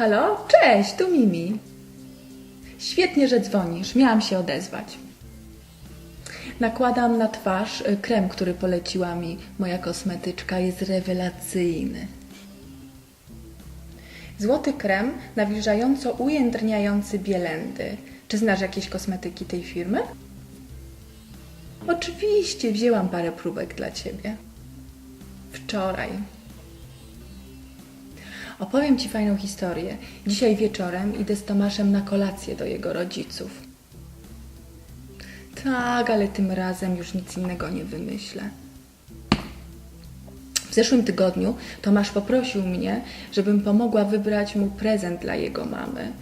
Halo? Cześć, tu Mimi. Świetnie, że dzwonisz. Miałam się odezwać. Nakładam na twarz y, krem, który poleciła mi moja kosmetyczka. Jest rewelacyjny. Złoty krem nawilżająco ujędrniający bielendy. Czy znasz jakieś kosmetyki tej firmy? Oczywiście, wzięłam parę próbek dla ciebie. Wczoraj. Opowiem Ci fajną historię. Dzisiaj wieczorem idę z Tomaszem na kolację do jego rodziców. Tak, ale tym razem już nic innego nie wymyślę. W zeszłym tygodniu Tomasz poprosił mnie, żebym pomogła wybrać mu prezent dla jego mamy.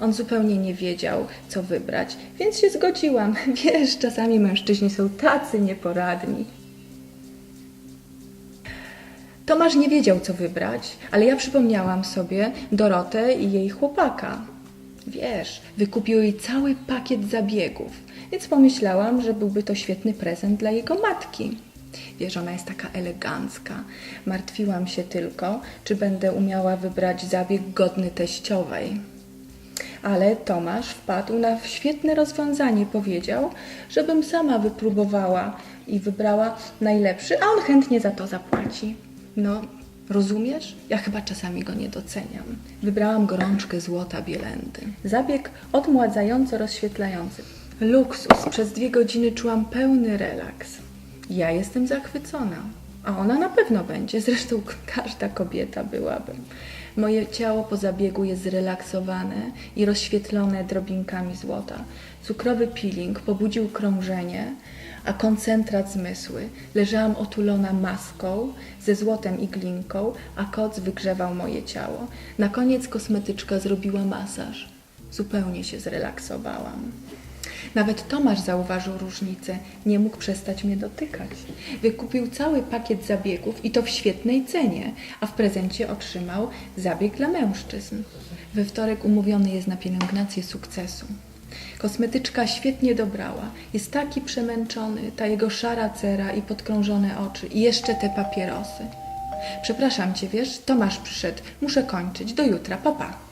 On zupełnie nie wiedział, co wybrać, więc się zgodziłam. Wiesz, czasami mężczyźni są tacy nieporadni. Tomasz nie wiedział, co wybrać, ale ja przypomniałam sobie Dorotę i jej chłopaka. Wiesz, wykupił jej cały pakiet zabiegów, więc pomyślałam, że byłby to świetny prezent dla jego matki. Wiesz, ona jest taka elegancka. Martwiłam się tylko, czy będę umiała wybrać zabieg godny teściowej. Ale Tomasz wpadł na świetne rozwiązanie. Powiedział, żebym sama wypróbowała i wybrała najlepszy, a on chętnie za to zapłaci. No, rozumiesz? Ja chyba czasami go nie doceniam. Wybrałam gorączkę złota bielendy. Zabieg odmładzająco rozświetlający. Luksus. Przez dwie godziny czułam pełny relaks. Ja jestem zachwycona. A ona na pewno będzie. Zresztą każda kobieta byłaby. Moje ciało po zabiegu jest zrelaksowane i rozświetlone drobinkami złota. Cukrowy peeling pobudził krążenie, a koncentrat zmysły. Leżałam otulona maską ze złotem i glinką, a koc wygrzewał moje ciało. Na koniec kosmetyczka zrobiła masaż. Zupełnie się zrelaksowałam. Nawet Tomasz zauważył różnicę, nie mógł przestać mnie dotykać. Wykupił cały pakiet zabiegów i to w świetnej cenie, a w prezencie otrzymał zabieg dla mężczyzn. We wtorek umówiony jest na pielęgnację sukcesu. Kosmetyczka świetnie dobrała. Jest taki przemęczony, ta jego szara cera i podkrążone oczy. I jeszcze te papierosy. Przepraszam cię, wiesz, Tomasz przyszedł. Muszę kończyć. Do jutra. Papa. Pa.